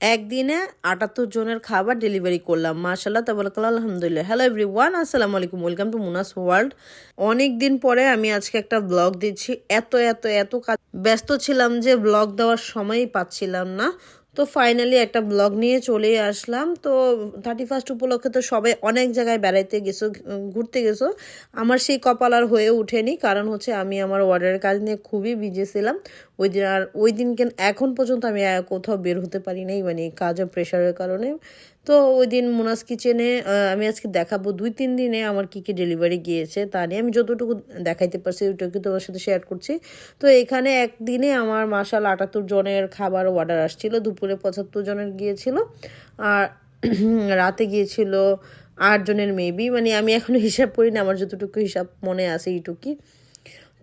একদিনে আটাত্তর জনের খাবার ডেলিভারি করলাম। মাশাল্লাহ তাবারাকাল আলহামদুলিল্লাহ। হ্যালো এভরি ওয়ান আসসালামু আলাইকুম। ওয়েলকাম টু মুনাস ওয়ার্ল্ড অনেক দিন পরে আমি আজকে একটা ব্লগ দিচ্ছি। এত এত এত কাজ ব্যস্ত ছিলাম যে ব্লগ দেওয়ার সময়ই পাচ্ছিলাম না। তো ফাইনালি একটা ব্লগ নিয়ে চলে আসলাম। তো থার্টি ফার্স্ট উপলক্ষে তো সবাই অনেক জায়গায় বেড়াইতে গেছো, ঘুরতে গেছো। আমার সেই কপাল আর হয়ে ওঠেনি। কারণ হচ্ছে আমি আমার অর্ডারের কাজ নিয়ে খুবই বিজি ছিলাম। ওই দিন আর ওই দিনকে এখন পর্যন্ত আমি কোথাও বের হতে পারি নাই মানে কাজের প্রেশারের কারণে। তো ওই দিন মোনাস কিচেনে আমি আজকে দেখাবো দুই, তিন দিনে আমার কি কি ডেলিভারি গিয়েছে তা নিয়ে। আমি যতটুকু দেখাইতে পারছি ওইটুকু তোমার সাথে শেয়ার করছি। তো এখানে একদিনে আমার মাসাল আটাত্তর জনের খাবার অর্ডার আসছিল, দুপুরে পঁচাত্তর জনের গিয়েছিল, আর রাতে গিয়েছিল আটজনের মেবি মানে আমি এখনও হিসাব করি না আমার যতটুকু হিসাব মনে আছে এইটুকুই।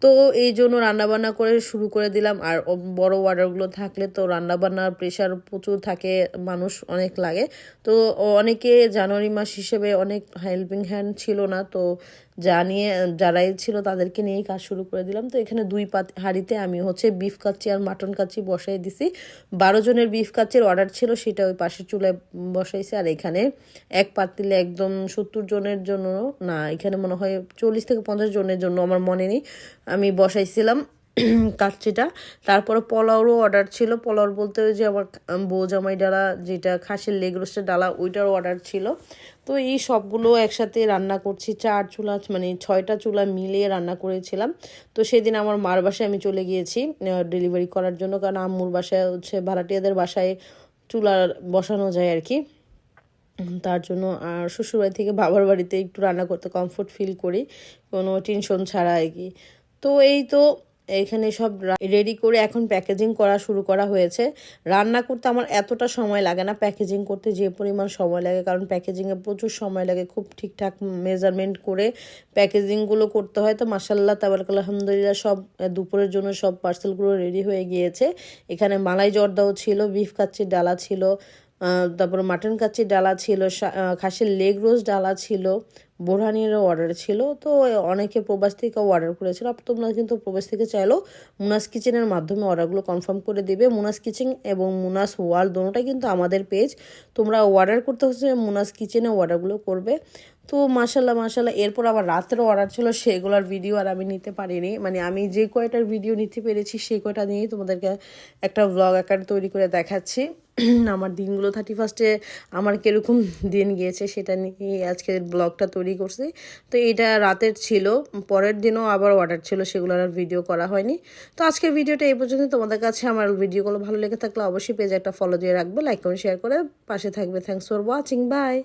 তো এই জন্য রান্নাবান্না করে শুরু করে দিলাম। আর বড় অর্ডারগুলো থাকলে তো রান্নাবান্নার প্রেশার প্রচুর থাকে, মানুষ অনেক লাগে। তো অনেকে জানুয়ারি মাস হিসেবে অনেক হেল্পিং হ্যান্ড ছিল না, তো জানিয়ে, যারাই ছিল তাদেরকে নিয়েই কাজ শুরু করে দিলাম। তো এখানে দুই পাত হাঁড়িতে আমি হচ্ছে বিফ কাচ্চি আর মাটন কাচ্চি বসাই দিছি। বারো জনের বিফ কাচ্চির অর্ডার ছিল, সেটা ওই পাশের চুলায় বসাইছে। আর এখানে এক পাতিলে একদম সত্তর জনের জন্য না, এখানে মনে হয় চল্লিশ থেকে পঞ্চাশ জনের জন্য, আমার মনে নেই। আমি বসাইছিলাম। কাচ্চিটা। তারপরে পোলাওরও অর্ডার ছিল। পোলাওর বলতে ওই যে আমার বউ জামাই ডালা যেটা খাসির লেগ রোস্টের ডালা, ওইটারও অর্ডার ছিল। তো এই সবগুলো একসাথে রান্না করছি। চার চুলা মানে ছয়টা চুলা মিলিয়ে রান্না করেছিলাম। তো সেদিন আমার মার বাসায় আমি চলে গিয়েছি ডেলিভারি করার জন্য। কারণ আম্মুর বাসায় হচ্ছে ভাড়াটিয়াদের বাসায় চুলা বসানো যায় আর কি। তার জন্য আর শ্বশুরবাড়ি থেকে বাবার বাড়িতে একটু রান্না করতে কমফোর্ট ফিল করি। কোনো টেনশন ছাড়া আর কি। তো এই তো এখানে সব রেডি করে এখন প্যাকেজিং করা শুরু করা হয়েছে। রান্না করতে আমার এতটা সময় লাগে না প্যাকেজিং করতে, যে পরিমাণ সময় লাগে, কারণ প্যাকেজিংয়ে প্রচুর সময় লাগে খুব ঠিকঠাক মেজারমেন্ট করে প্যাকেজিংগুলো করতে হয়। তো মাসাল্লাহ তাবারক আলহামদুলিল্লাহ সব দুপুরের জন্য সব পার্সেলগুলো রেডি হয়ে গিয়েছে। এখানে মালাই জর্দাও ছিল বিফ কাচ্চির ডালা ছিল তারপরে মাটন কাচ্চির ডালা ছিল খাসির লেগ রোস্ট ডালা ছিল। বোরহানিরও অর্ডার ছিল। তো অনেকে প্রবাস থেকে অর্ডার করেছিল। তোমরা কিন্তু প্রবাস থেকে চাইলেও মুনাস কিচেনের মাধ্যমে অর্ডারগুলো কনফার্ম করে দিবে। মুনাস কিচেন এবং মুনাস ওয়ার্ল্ড দোনোটাই কিন্তু আমাদের পেজ তোমরা অর্ডার করতে হচ্ছে মুনাস কিচেনে অর্ডারগুলো করবে। তো মাসাল্লাহ মাসাল্লাহ এরপর আবার রাতেরও অর্ডার ছিল। সেগুলোর ভিডিও আর আমি নিতে পারিনি। মানে আমি যে কয়টার ভিডিও নিতে পেরেছি সেই কয়টা নিয়েই তোমাদেরকে একটা ব্লগ আকার তৈরি করে দেখাচ্ছি। আমার দিনগুলো থার্টি ফার্স্টে আমার কীরকম দিন গিয়েছে সেটা নিয়ে আজকে ব্লগটা তৈরি করছি। তো এটা রাতের ছিল, পরের দিনও আবার অর্ডার ছিল, সেগুলো আর ভিডিও করা হয়নি। তো আজকের ভিডিওটা এই পর্যন্ত তোমাদের কাছে আমার ভিডিওগুলো ভালো লেগে থাকলে অবশ্যই পেজে একটা ফলো দিয়ে রাখবে লাইক করে শেয়ার করে পাশে থাকবে। Thanks for watching by